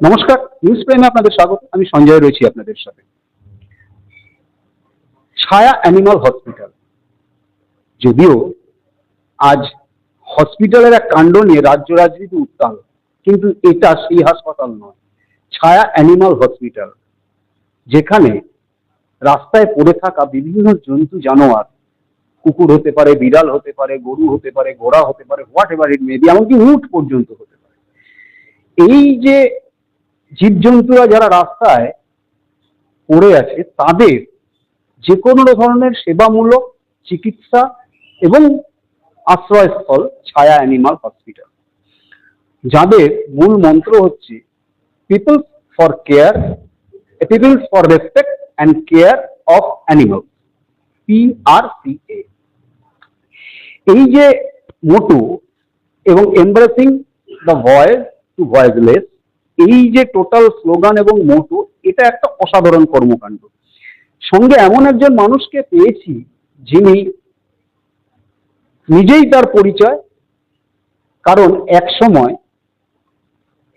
নমস্কার নিউজ প্রাইমে আপনাদের স্বাগত। আমি সঞ্জয় রয়েছি আপনাদের সাথে। ছায়া অ্যানিমাল হসপিটাল। যদিও আজ হসপিটালের এক কাণ্ড নিয়ে রাজ্য রাজনীতি উত্তাল, কিন্তু এটা সেই হাসপাতাল নয়। ছায়া অ্যানিমাল হসপিটাল, যেখানে রাস্তায় পড়ে থাকা বিভিন্ন জন্তু, জানোয়ার, কুকুর হতে পারে, বিড়াল হতে পারে, গরু হতে পারে, ঘোড়া হতে পারে, হোয়াট এভার ইট মেবি এমনকি উট পর্যন্ত হতে পারে। এই যে জীবজন্তুরা যারা রাস্তায় পড়ে আছে, তাদের যে কোনো ধরনের সেবামূলক চিকিৎসা এবং আশ্রয়স্থল ছায়া অ্যানিমাল হসপিটাল। যাদের মূল মন্ত্র হচ্ছে peoples for care peoples for respect and care of animal PRCA এই যে মোটু এবং embracing the voice to voiceless এই যে টোটাল স্লোগান এবং মোটু এটা একটা অসাধারণ কর্মকাণ্ড। সঙ্গে এমন একজন মানুষকে পেয়েছি যিনি নিজেই তার পরিচয়, কারণ এক সময়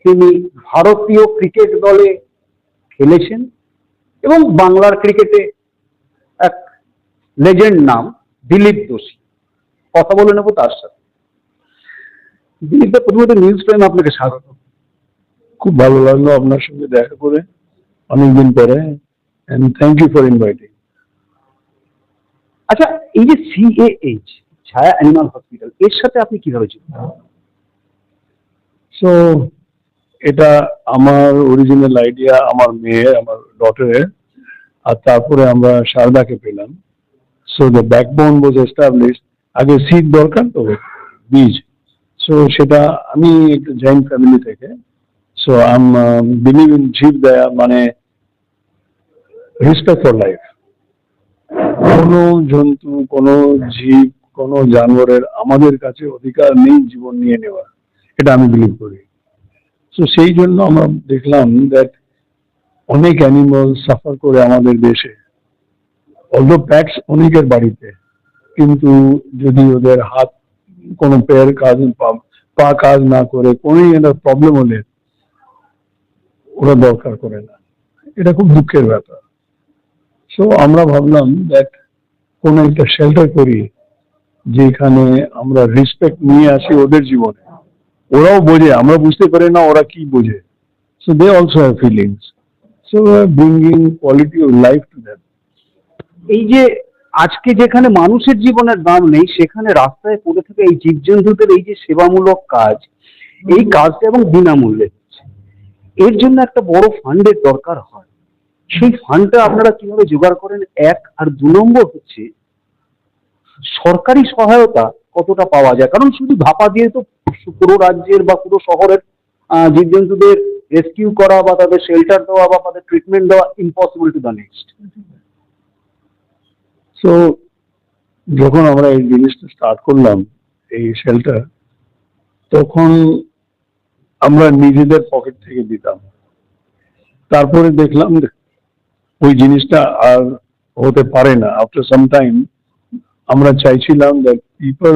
তিনি ভারতীয় ক্রিকেট দলে খেলেছেন এবং বাংলার ক্রিকেটে এক লেজেন্ড নাম দিলীপ দোষী। কথা বলে নেব তার সাথে। দিলীপ দা প্রথমত নিউজ প্রাইম আপনাকে স্বাগত। খুব ভালো লাগল আপনার সঙ্গে দেখা করে অনেকদিন পরে and thank you for inviting আচ্ছা এই যে সিএএইচ ছায়া অ্যানিমাল হসপিটাল এর সাথে আপনি কীভাবে যুক্ত? সো এটা আমার অরিজিনাল আইডিয়া আমার মেয়ে আমার ডটারের আর তারপরে আমরা শারদাকে পেলাম। So the backbone was establish আগে সিড দরকার তো বীজ। সো সেটা আমি একটু জৈন ফ্যামিলি থেকে সো আম বিলিভ ইন জীব দয়া মানে রেসপেক্ট ফর লাইফ কোনো জন্তু, কোনো জীব, কোনো জানোয়ারের আমাদের কাছে অধিকার নেই জীবন নিয়ে নেওয়া এটা আমি বিলিভ করি। তো সেই জন্য আমরা দেখলাম দ্যাট অনেক অ্যানিমাল সাফার করে আমাদের দেশে। অলদো প্যাটস অনেকের বাড়িতে, কিন্তু যদি ওদের হাত কোনো পেয়ের কাজ, পা- কাজ না করে, কোনো একটা প্রবলেম হলে ওরা দরকার করে না। এটা খুব দুঃখের ব্যাপার। সো আমরা ভাবলাম দ্যাট কোন একটা শেল্টার করি যেখানে আমরা রেসপেক্ট নিয়ে আসি ওদের জীবনে। ওরাও বোঝে, আমরা বুঝতে পারি না ওরা কি বোঝে। So they also have feelings so bringing quality of life to them এই যে আজকে যেখানে মানুষের জীবনের দাম নেই, সেখানে রাস্তায় পড়ে থাকা এই জীবজন্তুদের এই যে সেবামূলক কাজ, এই কাজটা এবং বিনামূল্যে এর জন্য একটা বড় ফান্ডের দরকার হয়। সেই ফান্ডটা আপনারা কীভাবে জোগাড় করেন? এক আর দু নম্বর হচ্ছে, সরকারি সহায়তা কতটা পাওয়া যায়? কারণ শুধু ধাপা দিয়ে তো পুরো রাজ্যের বা পুরো শহরের জীবজন্তুদের রেস্কিউ করা বা তাদের শেল্টার দেওয়া বা তাদের ট্রিটমেন্ট দেওয়া impossible to the next so যখন আমরা এই জিনিসটা স্টার্ট করলাম, এই শেল্টার তখন আমরা নিজেদের পকেট থেকে দিতাম। তারপরে দেখলাম ওই জিনিসটা আর হতে পারে না। আফটার সাম টাইম আমরা চাইছিলাম that people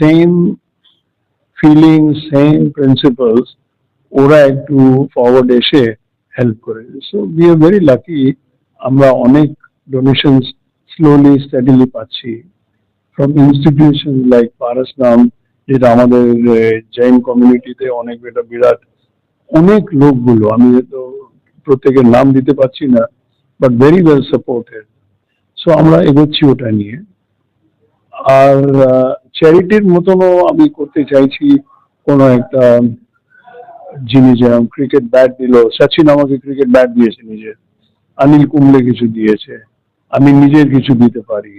same feeling same principles ওরা একটু ফরওয়ার্ড এসে হেল্প করে। So we are very lucky আমরা অনেক ডোনেশনস স্লোলি স্টাডিলি পাচ্ছি। ফ্রম ইনস্টিটিউশন লাইক পারাসনাম যেটা আমাদের জৈন কমিউনিটিতে অনেক, এটা বিরাট অনেক লোকগুলো, আমি তো প্রত্যেকের নাম দিতে পারছি না but very well supported so আমরা এগোচ্ছি ওটা নিয়ে। আর চ্যারিটির মতনও আমি করতে চাইছি কোনো একটা জিনিস যেরকম ক্রিকেট ব্যাট দিল, সচিন আমাকে ক্রিকেট ব্যাট দিয়েছে নিজের অনিল কুম্বলে কিছু দিয়েছে। আমি নিজের কিছু দিতে পারি।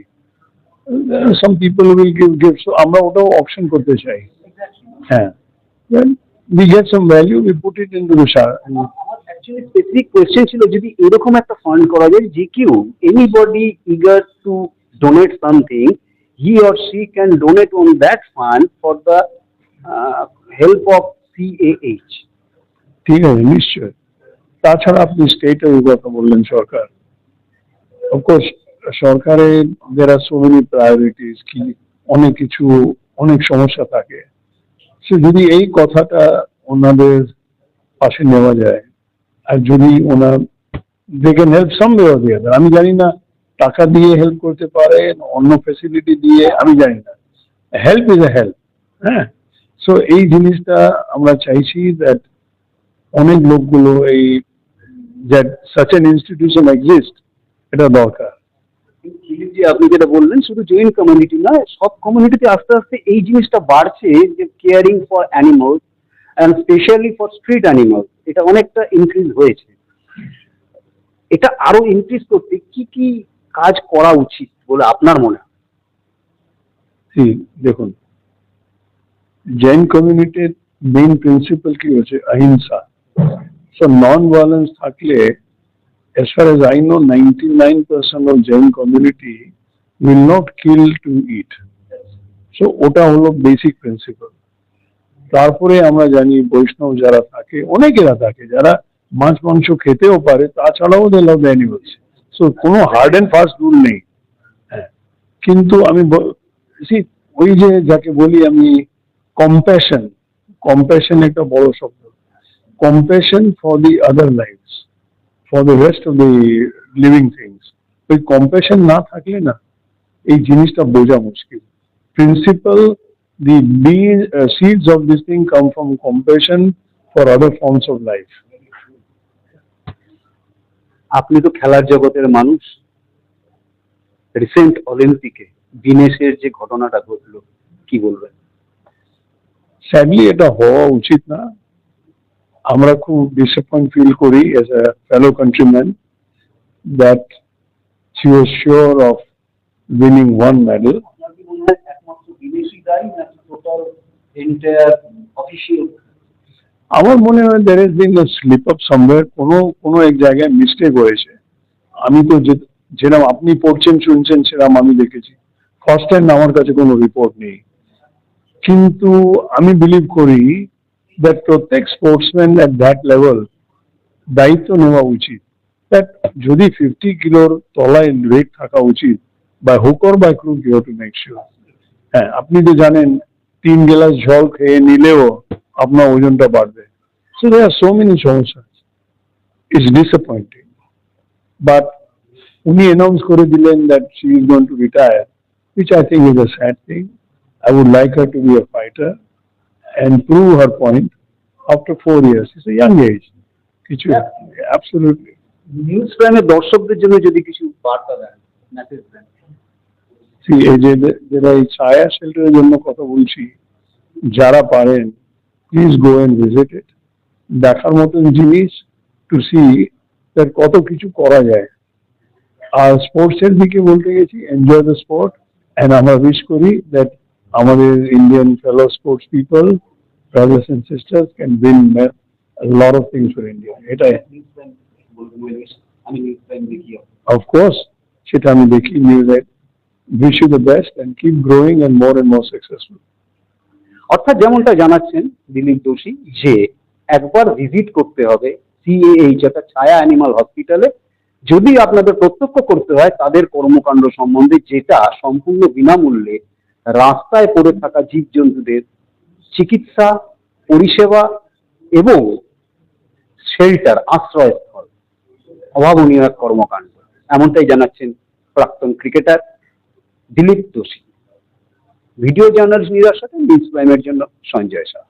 Some people will give gift আমরা ওটাও অপশন করতে চাই। হ্যাঁ। We get some value we put it in to the actually specific question ছিল যদি এরকম একটা ফান্ড করা যায় যে কেউ anybody eager to donate something he or she can donate on that fund for the help of CAH ঠিক আছে নিশ্চয় তাছাড়া আপনি স্টেটের কথা বললেন সরকার। অফকোর্স সরকারে দের আর সো মেনি প্রায়োরিটিস কি অনেক কিছু, অনেক সমস্যা থাকে। সে যদি এই কথাটা ওনাদের পাশে নেওয়া যায়, আর যদি ওনার they can help some way or আমি জানি না টাকা দিয়ে হেল্প করতে পারে না অন্য ফেসিলিটি দিয়ে, আমি জানি না। হেল্প ইজ এ হেল্প হ্যাঁ? সো এই জিনিসটা আমরা চাইছি দ্যাট অনেক লোকগুলো এই that such an institution exist এটা দরকার। দিলীপ জি আপনি যেটা বললেন, শুধু জৈন কমিউনিটি নয়, সব কমিউনিটিতে আস্তে আস্তে এই জিনিসটা বাড়ছে যে caring for animals and specially for street animals এটা অনেকটা ইনক্রিজ হয়েছে। এটা আরও ইনক্রিজ করতে কি কি কাজ করা উচিত বলে আপনার মনে হয়? দেখুন জৈন কমিউনিটির মেইন প্রিন্সিপাল কি হচ্ছে? অহিংসা। সো নন ভায়োলেন্স থাকলে as far as I know, 99% of Jain community will not kill to eat. So ওটা হলো বেসিক প্রিন্সিপাল তারপরে আমরা জানি বৈষ্ণব যারা থাকে অনেকেরা থাকে যারা মাছ মাংস খেতেও পারে তাছাড়াও দে লাভ অ্যানিমালস সো কোনো হার্ড অ্যান্ড ফাস্ট রুল নেই। হ্যাঁ। কিন্তু আমি ওই যে যাকে বলি আমি কম্প্যাশন কম্প্যাশন একটা বড় শব্দ। Compassion for the other lifes for the rest of the living things ওই কম্প্যাশন না থাকলে না এই জিনিসটা বোঝা মুশকিল। Principal the be seeds of this thing come from compassion for other forms of life আপনি তো খেলার জগতের মানুষ। রিসেন্ট অলিম্পিকে দিনেশের যে ঘটনাটা ঘটলো কি বলবেন? স্যাডলি এটা হওয়া উচিত না। আমরা খুব ডিসঅ্যাপয়েন্ট ফিল করি এজ এ কি মনে হয় একমাত্র বিদেশি দায়ী নাকি টোটাল এন্টায়ার অফিসিয়াল আমার মনে হয় there is been slip up somewhere কোনো কোনো এক জায়গায় মিস্টেক হয়েছে। আমি তো যেরকম আপনি পড়ছেন, শুনছেন সেরকম আমি দেখেছি। ফার্স্ট টাইম আমার কাছে কোনো রিপোর্ট নেই। কিন্তু আমি বিলিভ করি দ্যাট প্রত্যেক স্পোর্টসম্যান অ্যাট দ্যাট লেভেল দায়িত্ব নেওয়া উচিত যদি ফিফটি কিলোর তলায় ওয়েট থাকা উচিত by hook or by crook you too হ্যাঁ আপনি তো জানেন, তিন গ্লাস জল খেয়ে নিলেও আপনার ওজনটা বাড়বে so there are so many সমস্যা ইটস ডিসঅ্যাপয়েন্টিং বাট উনি অ্যানাউন্স করে দিলেন that she is going to retire which I think is a sad thing. I would like her to be a fighter and prove her point after four years. It's a young age. কিছু absolutely. News প্রাইমের দর্শকদের জন্য যদি কিছু বার্তা দেন message দেন। এই যে যারা এই ছায়া শেল্টারের জন্য কথা বলছি যারা পারেন please go and visit it দেখার মতন জিনিস টু সি কত কিছু করা যায়। আর স্পোর্টস এর দিকে বলতে গেছি এনজয় দ্য স্পোর্ট এন্ড আমরা উইশ করি দ্যাট আমাদের Indian fellow sports people brothers and sisters can win lot of things for India এটাই দেখি অফকোর্স সেটা আমি দেখি নিউজে wish you the best and keep growing and more and more successful অর্থাৎ যেমনটা জানাচ্ছেন দিলীপ দোষী, যে একবার ভিজিট করতে হবে সিএএইচ অর্থাৎ ছায়া অ্যানিমাল হসপিটালে যদি আপনাদের প্রত্যক্ষ করতে হয় তাদের কর্মকাণ্ড সম্বন্ধে, যেটা সম্পূর্ণ বিনামূল্যে রাস্তায় পড়ে থাকা জীবজন্তুদের চিকিৎসা, পরিষেবা এবং শেল্টার, আশ্রয়স্থল, অভাবনীয় এক কর্মকাণ্ড। এমনটাই জানাচ্ছেন প্রাক্তন ক্রিকেটার দিলীপ দোষী। ভিডিও জার্নালিস্ট নিরাশ সাথে প্রাইমের জন্য সঞ্জয় শাহ